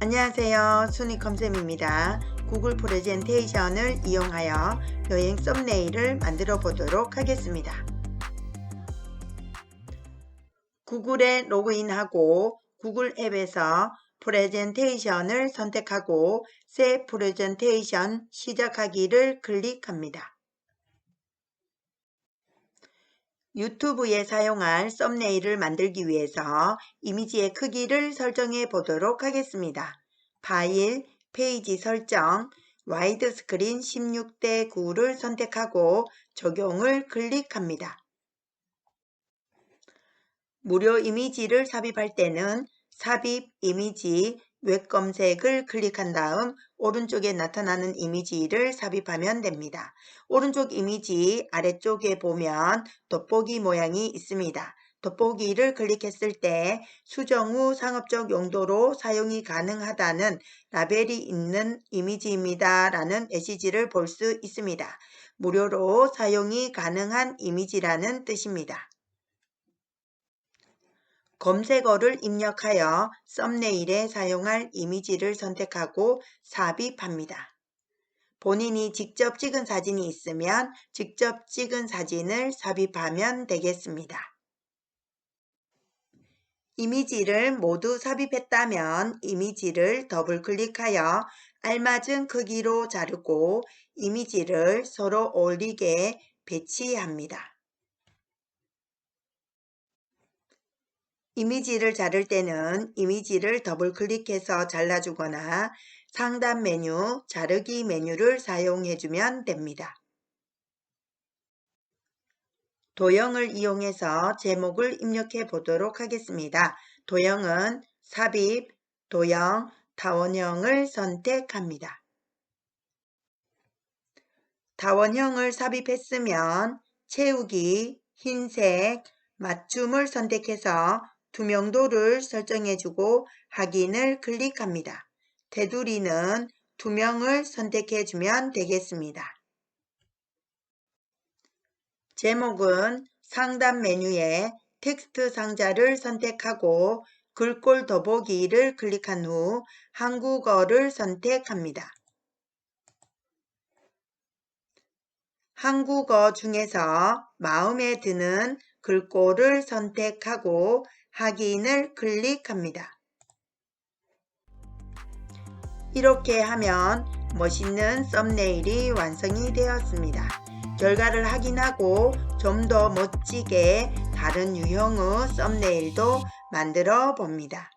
안녕하세요. 순이컴쌤입니다. 구글 프레젠테이션을 이용하여 여행 썸네일을 만들어 보도록 하겠습니다. 구글에 로그인하고 구글 앱에서 프레젠테이션을 선택하고 새 프레젠테이션 시작하기를 클릭합니다. 유튜브에 사용할 썸네일을 만들기 위해서 이미지의 크기를 설정해 보도록 하겠습니다. 파일, 페이지 설정, 와이드 스크린 16대 9를 선택하고 적용을 클릭합니다. 무료 이미지를 삽입할 때는 삽입 이미지 웹 검색을 클릭한 다음 오른쪽에 나타나는 이미지를 삽입하면 됩니다. 오른쪽 이미지 아래쪽에 보면 돋보기 모양이 있습니다. 돋보기를 클릭했을 때 수정 후 상업적 용도로 사용이 가능하다는 라벨이 있는 이미지입니다. 라는 메시지를 볼 수 있습니다. 무료로 사용이 가능한 이미지라는 뜻입니다. 검색어를 입력하여 썸네일에 사용할 이미지를 선택하고 삽입합니다. 본인이 직접 찍은 사진이 있으면 직접 찍은 사진을 삽입하면 되겠습니다. 이미지를 모두 삽입했다면 이미지를 더블 클릭하여 알맞은 크기로 자르고 이미지를 서로 어울리게 배치합니다. 이미지를 자를 때는 이미지를 더블 클릭해서 잘라주거나 상단 메뉴 자르기 메뉴를 사용해주면 됩니다. 도형을 이용해서 제목을 입력해 보도록 하겠습니다. 도형은 삽입, 도형, 다원형을 선택합니다. 다원형을 삽입했으면 채우기, 흰색, 맞춤을 선택해서 투명도를 설정해주고 확인을 클릭합니다. 테두리는 투명을 선택해주면 되겠습니다. 제목은 상단 메뉴에 텍스트 상자를 선택하고 글꼴 더보기를 클릭한 후 한국어를 선택합니다. 한국어 중에서 마음에 드는 글꼴을 선택하고 확인을 클릭합니다. 이렇게 하면 멋있는 썸네일이 완성이 되었습니다. 결과를 확인하고 좀 더 멋지게 다른 유형의 썸네일도 만들어 봅니다.